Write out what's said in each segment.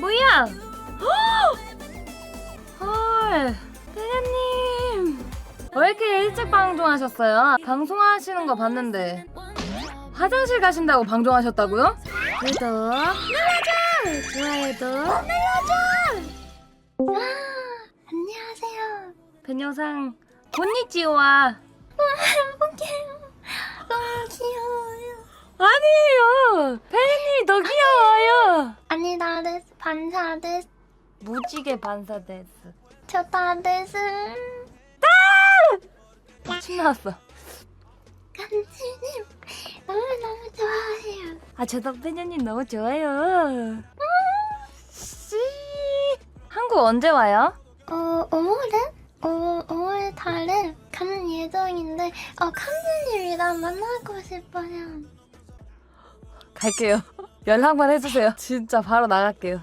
뭐야? 헐, 대장님. 왜 이렇게 일찍 방송하셨어요? 방송하시는 거 봤는데 화장실 가신다고 방송하셨다고요? 구독 눌러줘! 좋아요도 눌러줘! 안녕하세요. 벤영상 곤니찌와 아니에요. 팬이 더 귀여워요. 아니 나데스 반사 데스 무지개 반사 데스. 저다 데스 침 나왔어. 간지님 너무 너무 좋아해요. 아 저도 팬님 너무 좋아요. 씨. 한국 언제 와요? 어 5월에? 어 5월 달에 가는 예정인데 어 간지님이랑 만나고 싶어요. 갈게요. 연락만 해주세요. 진짜 바로 나갈게요.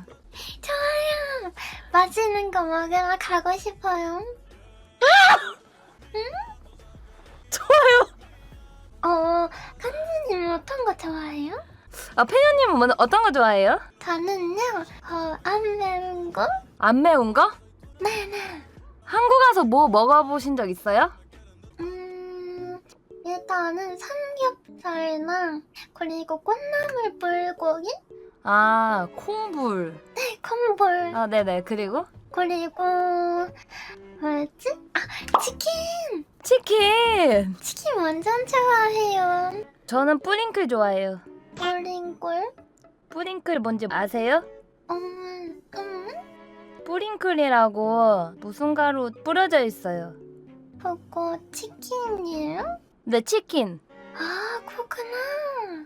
좋아요. 맛있는 거 먹으러 가고 싶어요. 좋아요. 어 간지님 어떤 거 좋아해요? 아 팬님은 뭐, 어떤 거 좋아해요? 저는요 어 안 매운 거? 안 매운 거? 네네. 한국 가서 뭐 먹어보신 적 있어요? 음, 일단은 삼겹살이나 그리고 꽃나물 불고기, 아 콩불. 네, 콩볼, 아 네네 그리고 그리고 뭐였지? 아, 치킨! 치킨. 치킨 완전 좋아해요. 저는 뿌링클 좋아해요. 어린꿀? 뿌링클 뭔지 아세요? 음, 음, 뿌링클이라고 무슨 가루 뿌려져 있어요. 그거 치킨이에요? 네 치킨. 아, 그렇구나.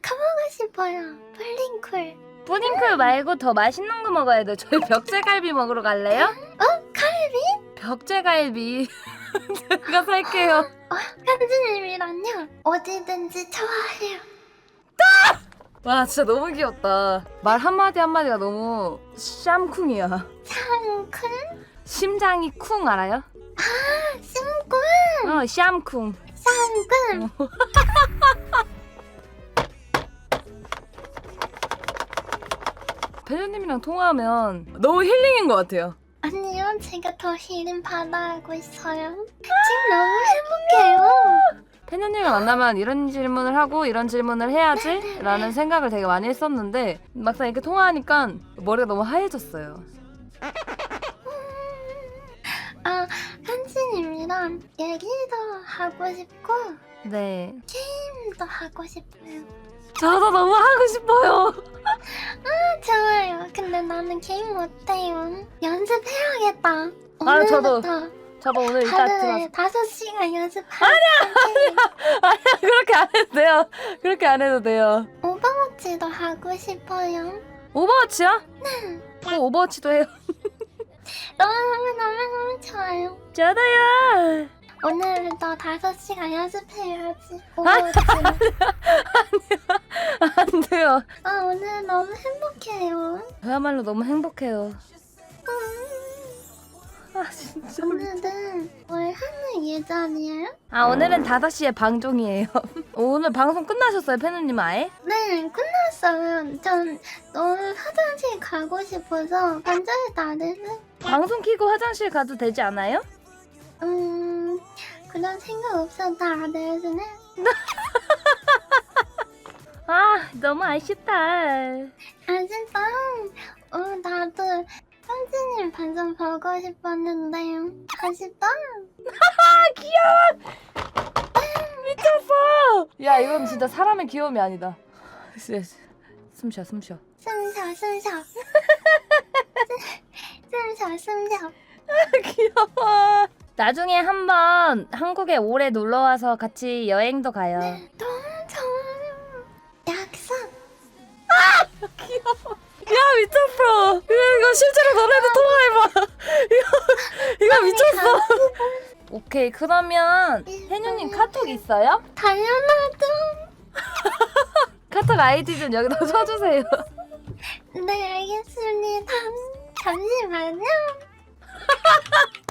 가보고 싶어요. 블링쿨. 뿌링클 말고 더 맛있는 거 먹어야 돼. 저희 벽제갈비 먹으러 갈래요? 어? 갈비? 벽제갈비. 제가 살게요. 어, 현진님이랑요. 어디든지 좋아해요. 와 진짜 너무 귀엽다. 말 한마디 한마디가 너무 샴쿵이야. 상큰? 심장이 쿵 알아요? 심꾼? 어 샴쿵. 상근? 배우님이랑 통화하면 너무 힐링인 것 같아요. 아니요, 제가 더 힐링 받아가고 있어요. 지금 너무 행복해요. 팬녀님을 만나면 이런 질문을 하고 이런 질문을 해야지 라는 생각을 되게 많이 했었는데 막상 이렇게 통화하니까 머리가 너무 하얘졌어요. 아, 현진님이랑 얘기도 하고 싶고 네. 게임도 하고 싶어요. 저도 너무 하고 싶어요. 아, 좋아요. 근데 나는 게임 못해요. 연습해야겠다. 아, 오늘부터 저도 오늘 들어서 하루에 다섯 시간 연습하고 아니야. 그렇게 안 해도 돼요. 그렇게 안 해도 돼요. 오버워치도 하고 싶어요. 오버워치요? 네. 오버워치도 해요. 너무 너무 너무 좋아요. 저도요. 오늘부터 다섯 시간 연습해야지. 오버워치. 안 돼요. 아 오늘 너무 행복해요. 저야말로 너무 행복해요. 음, 아 진짜. 오늘은 뭘 하는 예정이에요? 아 오늘은 5시에 방종이에요. 오늘 방송 끝나셨어요, 페누님 아예? 네 끝났어요. 전 너무 화장실 가고 싶어서 다 됐네. 방송 키고 화장실 가도 되지 않아요? 음 그런 생각 없어 다 됐네. 아 너무 아쉽다. 아쉽다. 어 나도 현진님 반장 보고 싶었는데요. 아쉽다. 아 귀여워. 미쳤어. 야 이건 진짜 사람의 귀여움이 아니다. 숨쉬어 숨쉬어. 숨쉬어 숨쉬어. 숨쉬어 숨쉬어. 귀여워. 나중에 한번 한국에 오래 놀러 와서 같이 여행도 가요. 너무 좋아요. 약속. 야 미쳤어. 이거, 이거 실제로 너네도 통화해봐. 이거 이거 미쳤어. 오케이 그러면 혜녀님 카톡 있어요? 당연하죠. 카톡 아이디 좀 여기다 써주세요. 네 알겠습니다. 잠시만요.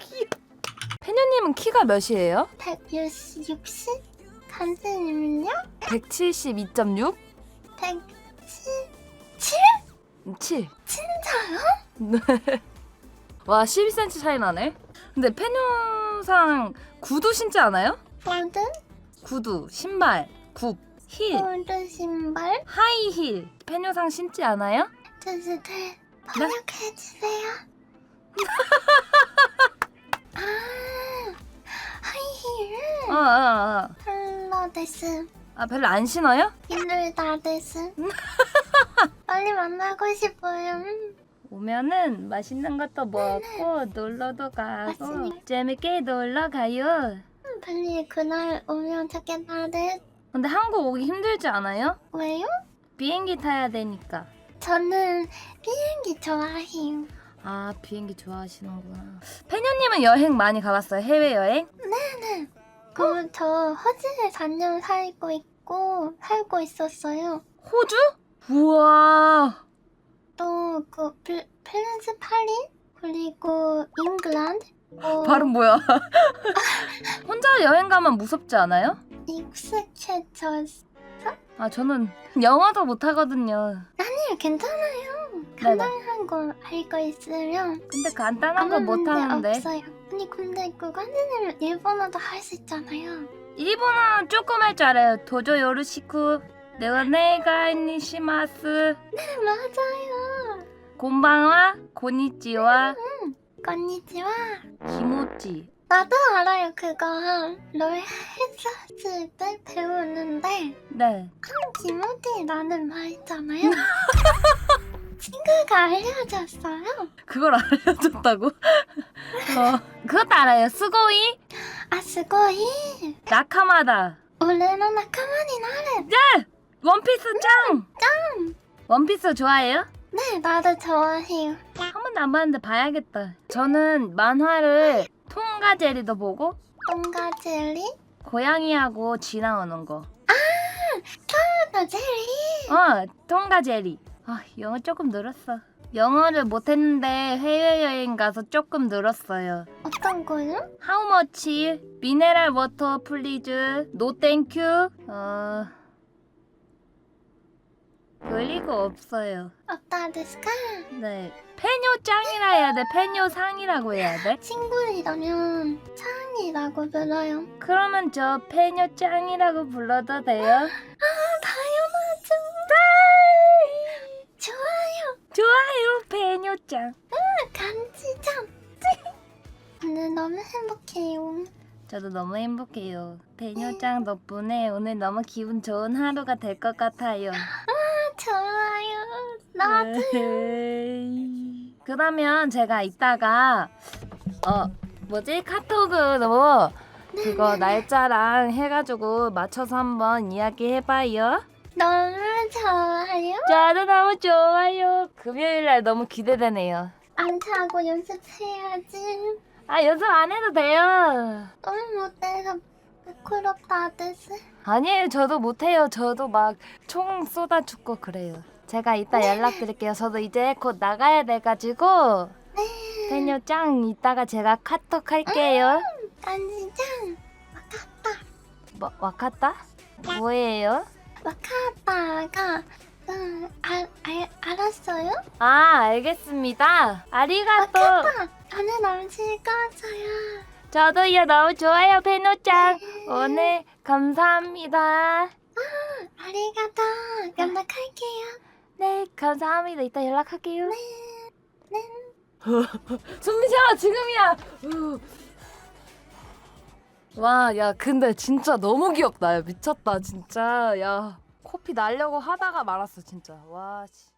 혜녀님은 키가 몇이에요? 160? 간지님은요? 172.6? 177? 7. 진짜? 네. 와 12cm 차이 나네. 근데 페뇨상 구두 신지 않아요? 골든 구두, 신발, 굽, 힐, 골든 신발 하이힐. 페뇨상 신지 않아요? 주주들 번역해 주세요. 데스 아 별로 안 신어요? 힘들다 데스 빨리 만나고 싶어요. 음. 오면은 맛있는 것도 먹고 놀러도 가고 맞습니다. 재밌게 놀러 가요. 음, 빨리 그날 오면 좋겠다 데스 근데 한국 오기 힘들지 않아요? 왜요? 비행기 타야 되니까. 저는 비행기 좋아해요. 아 비행기 좋아하시는구나. 페뇨님은 여행 많이 가봤어요? 해외 여행? 그, 저 호주에 4년 살고 있고 살고 있었어요. 호주? 우와. 또 그 프랑스 파리 그리고 잉글랜드 어, 발음 뭐야? 혼자 여행 가면 무섭지 않아요? 익숙해졌. 아 저는 영어도 못 하거든요. 아니요 괜찮아요. 네네. 간단한 거 알고 있으면 근데 간단한 거 아무 문제 못하는데 없어요. 아니 근데 그거는 일본어도 할 수 있잖아요. 일본어 조금 할 줄 알아요. 도저 요르시쿠 내가 내가 니 시마스 네 맞아요. 곤방와 고니치와 건니치와 기모찌. 나도 알아요 그거 롤 했었을 때 배우는데 네. 김어디라는 말 있잖아요. 친구가 알려줬어요. 그걸 알려줬다고? 어, 그것도 알아요. 스고이 아, 스고이. 나카마다. 올해는 나카마니 나래. 원피스 짱! 짱! 원피스 좋아해요? 네, 나도 좋아해요. 한 번도 안 봤는데 봐야겠다. 저는 만화를 통가제리도 보고 똥가 젤리? 고양이하고 쥐 나오는 거. 나 젤리. 어, 통가제리. 아, 영어 조금 늘었어. 영어를 못했는데 해외여행 가서 조금 늘었어요. 어떤 거요? How much? 미네랄 워터 플리즈. 노 땡큐. 어. 그리고 없어요. 없다 데스까? 네. 페뇨 짱이라 해야 돼. 페뇨 상이라고 해야 돼. 친구이라면 친구이라면 창이라고 불러요. 그러면 저 페뇨 짱이라고 불러도 돼요? 페뇨 짱. 간지장. 오늘 너무 행복해요. 저도 너무 행복해요. 페뇨 짱 덕분에 오늘 너무 기분 좋은 하루가 될 것 같아요. 아, 좋아요. 나도. 네. 그러면 제가 이따가 어 뭐지 카톡으로 그거 날짜랑 해가지고 맞춰서 한번 이야기해봐요. 너무 좋아요. 저도 너무 좋아요. 금요일 날 너무 기대되네요. 안 차고 연습해야지. 아 연습 안 해도 돼요. 너무 못해서 부끄럽다 데스. 아니에요 저도 못해요. 저도 막 총 쏟아 죽고 그래요. 제가 이따 연락드릴게요. 저도 이제 곧 나가야 돼가지고 네. 페뇨 짱 이따가 제가 카톡 할게요. 간지장. 와카타. 뭐 와카타? 뭐예요? 와카타가 음, 알, 알, 알았어요? 아 알겠습니다. 아리가또. 와카타. 저는 너무 즐거웠어요. 저도요 너무 좋아요 페뇨 짱. 오늘 감사합니다. 아리가또. 연락할게요. 네 감사합니다. 이따 연락할게요. 네. 네. 숨 쉬어 지금이야. 와, 야, 근데 진짜 너무 귀엽다. 야, 미쳤다, 진짜. 야, 코피 날려고 하다가 말았어, 진짜. 와, 씨.